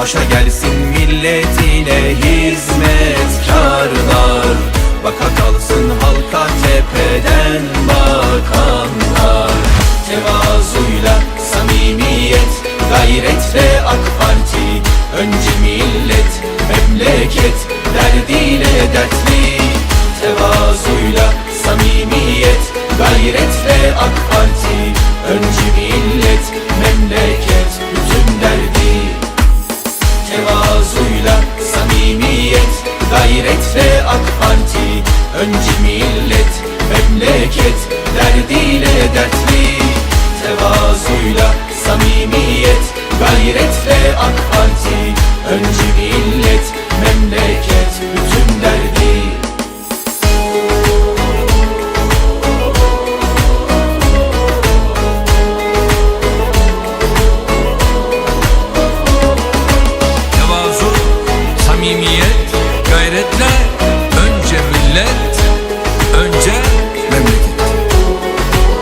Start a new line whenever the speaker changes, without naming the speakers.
Başa gelsin milletine hizmetkarlar. Baka kalsın halka tepeden bakanlar. Tevazuyla samimiyet Gayretle AK Parti. Önce millet memleket Derdiyle dertli. Tevazuyla memleket Derdiyle dertli